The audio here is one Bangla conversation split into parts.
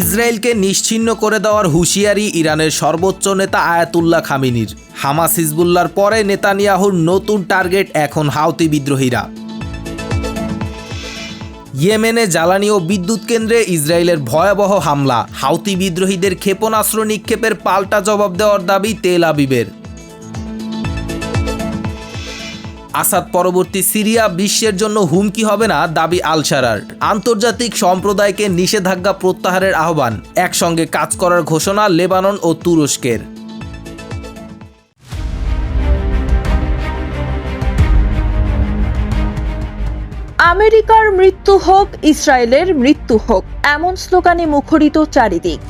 ইসরায়েলকে নিশ্চিন্ন করে দেওয়ার হুঁশিয়ারি ইরানের সর্বোচ্চ নেতা আয়াতুল্লাহ খামিনির। হামাস হিজবুল্লার পরে নেতানিয়াহুর নতুন টার্গেট এখন হাউতি বিদ্রোহীরা। ইয়েমেনে জ্বালানি ও বিদ্যুৎ কেন্দ্রে ইসরায়েলের ভয়াবহ হামলা। হাউতি বিদ্রোহীদের ক্ষেপণাস্ত্র নিক্ষেপের পাল্টা জবাব দেওয়ার দাবি তেল আবিবের। আসাদ পরবর্তী সিরিয়া বিশ্বের জন্য হুমকি হবে না দাবি আলসারার। আন্তর্জাতিক সম্প্রদায়কে নিষেধাজ্ঞা প্রত্যাহারের আহ্বান, একসঙ্গে কাজ করার ঘোষণা লেবানন ও তুরস্কের। আমেরিকার মৃত্যু হোক, ইসরায়েলের মৃত্যু হোক, এমন স্লোগানে মুখরিত চারিদিক।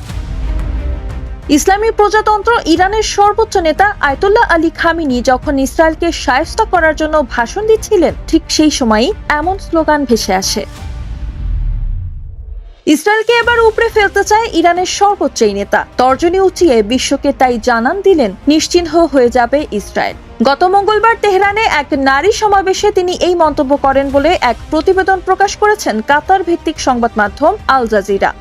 ইসলামী প্রজাতন্ত্র ইরানের সর্বোচ্চ নেতা আয়তুল্লাহ আলী খামিনি যখন ইসরায়েলকে সায়স্তা করার জন্য ভাষণ দিচ্ছিলেন, ঠিক সেই সময়ই এমন স্লোগান ভেসে আসে। ইসরায়েলকে এবার উপড়ে ফেলতে চায় ইরানের সর্বোচ্চ নেতা। তর্জনী উঁচিয়ে বিশ্বকে তাই জানান দিলেন, নিশ্চিহ্ন হয়ে যাবে ইসরায়েল। গত মঙ্গলবার তেহরানে এক নারী সমাবেশে তিনি এই মন্তব্য করেন বলে এক প্রতিবেদন প্রকাশ করেছেন কাতার ভিত্তিক সংবাদ মাধ্যম Al Jazeera.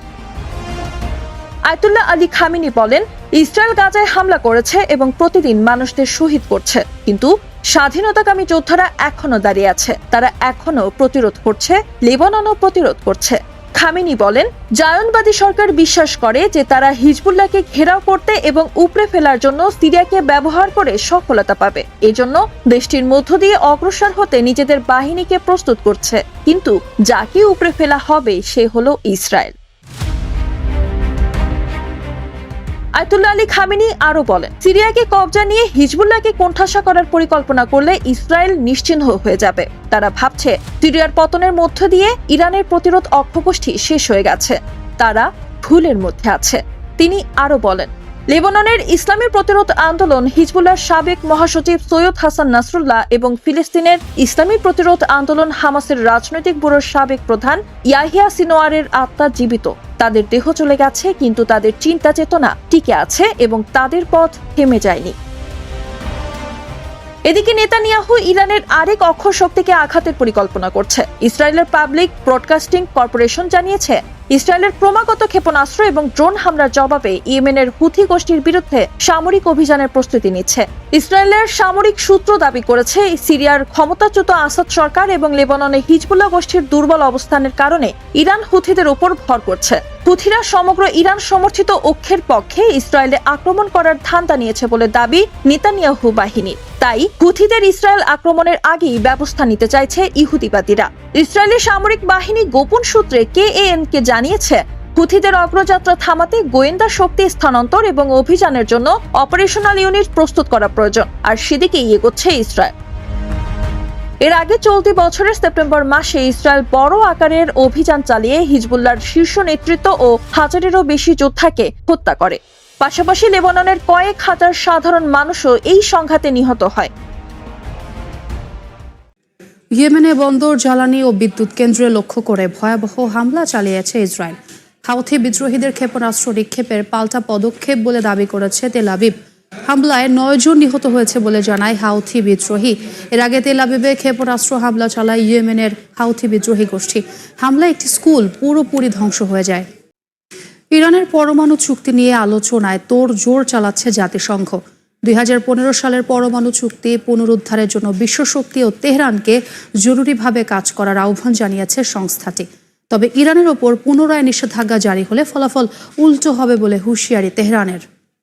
Ayatollah Ali Khamenei বলেন, ইসরায়েল গাজায় হামলা করেছে এবং প্রতিদিন মানুষদের শহীদ করছে। কিন্তু স্বাধীনতাকামী যোদ্ধারা এখনও দাঁড়িয়ে আছে। তারা এখনও প্রতিরোধ করছে, লেবাননও প্রতিরোধ করছে। খামিনি বলেন, জায়নবাদী সরকার বিশ্বাস করে যে তারা হিজবুল্লাহকে ঘেরাও করতে এবং উপড়ে ফেলার জন্য সিরিয়াকে ব্যবহার করে সফলতা পাবে। এজন্য দেশটির মধ্য দিয়ে অগ্রসর হতে নিজেদের বাহিনীকে প্রস্তুত করছে। কিন্তু যাকে উপড়ে ফেলা হবে, সে হলো ইসরায়েল। আয়তুল্লাহ আলী খামিনি আরও বলেন, সিরিয়াকে কবজা নিয়ে হিজবুল্লাহকে কোণঠাসা করার পরিকল্পনা করলে ইসরায়েল নিশ্চিহ্ন হয়ে যাবে। তারা ভাবছে, সিরিয়ার পতনের মধ্য দিয়ে ইরানের প্রতিরোধ অক্ষগোষ্ঠী শেষ হয়ে গেছে। তারা ভুলের মধ্যে আছে। তিনি আরও বলেন লেবাননের ইসলামী প্রতিরোধ আন্দোলন হিজবুল্লাহর সাবেক মহাসচিব সৈয়দ হাসান নাসরুল্লাহ এবং ফিলিস্তিনের ইসলামী প্রতিরোধ আন্দোলন হামাসের রাজনৈতিক ব্যুরোর সাবেক প্রধান ইয়াহিয়া সিনোয়ারের আত্মা জীবিত। তাদের দেহ চলে গেছে, কিন্তু তাদের চিন্তা চেতনা টিকে আছে এবং তাদের পথ থেমে যায়নি। এদিকে নেতানিয়াহু ইরানের আরেক অক্ষর শক্তিকে আঘাতের পরিকল্পনা করছে। ইসরায়েলের পাবলিক ব্রডকাস্টিং কর্পোরেশন জানিয়েছে ইসরায়েলের ক্রমাগত ক্ষেপণাস্ত্র এবং ড্রোন হামলার জবাবে ইয়েমেনের হুথি গোষ্ঠীর বিরুদ্ধে সামরিক অভিযানের প্রস্তুতি নিচ্ছে। ইসরায়েলের সামরিক সূত্র দাবি করেছে, সিরিয়ার ক্ষমতাচ্যুত আসাদ সরকার এবং লেবাননে হিজবুল্লাহ গোষ্ঠীর দুর্বল অবস্থানের কারণে ইরান হুথিদের উপর ভর করছে। হুথিরা সমগ্র ইরান সমর্থিত অক্ষের পক্ষে ইসরায়েলে আক্রমণ করার ধান্দা নিয়েছে বলে দাবি নেতানিয়াহু বাহিনীর তাই হুথিদের ইসরায়েল আক্রমণের আগেই ব্যবস্থা নিতে চাইছে ইহুদিবাদীরা। ইসরায়েলের সামরিক বাহিনী গোপন সূত্রে কে কে জানিয়েছে হুথিদের অগ্রযাত্রা থামাতে গোয়েন্দা শক্তি স্থানান্তর এবং অভিযানের জন্য অপারেশনাল ইউনিট প্রস্তুত করা প্রয়োজন, আর সেদিকেই এগোচ্ছে ইসরায়েল। এর আগে চলতি বছরের সেপ্টেম্বর মাসে ইসরায়েল বড় আকারের অভিযান চালিয়ে হিজবুল্লাহর শীর্ষ নেতৃত্ব ও হাজারেরও বেশি যোদ্ধাকে হত্যা করে। পাশাপাশি লেবাননের কয়েক হাজার সাধারণ মানুষও এই সংঘাতে নিহত হয়। ইয়েমেনে বন্দর, জ্বালানি ও বিদ্যুৎ কেন্দ্রে লক্ষ্য করে ভয়াবহ হামলা চালিয়েছে ইসরায়েল। হাউথি বিদ্রোহীদের ক্ষেপণাস্ত্র নিক্ষেপের পাল্টা পদক্ষেপ বলে দাবি করেছে তেল আবিব। হামলায় নয়জন নিহত হয়েছে বলে জানায় হাউথি বিদ্রোহী। এর আগে তেল আবিবে ক্ষেপণাস্ত্র হামলা চালায় ইয়েমেনের হাউথি বিদ্রোহী গোষ্ঠী। হামলায় একটি স্কুল পুরোপুরি ধ্বংস হয়ে যায়। ইরানের পরমাণু চুক্তি নিয়ে আলোচনায় তোড় জোর চালাচ্ছে জাতিসংঘ। দুই হাজার পনেরো সালের পরমাণু চুক্তি পুনরুদ্ধারের জন্য বিশ্বশক্তি ও তেহরানকে জরুরিভাবে কাজ করার আহ্বান জানিয়েছে সংস্থাটি। তবে ইরানের ওপর পুনরায় নিষেধাজ্ঞা জারি হলে ফলাফল উল্টো হবে বলে হুঁশিয়ারি তেহরানের।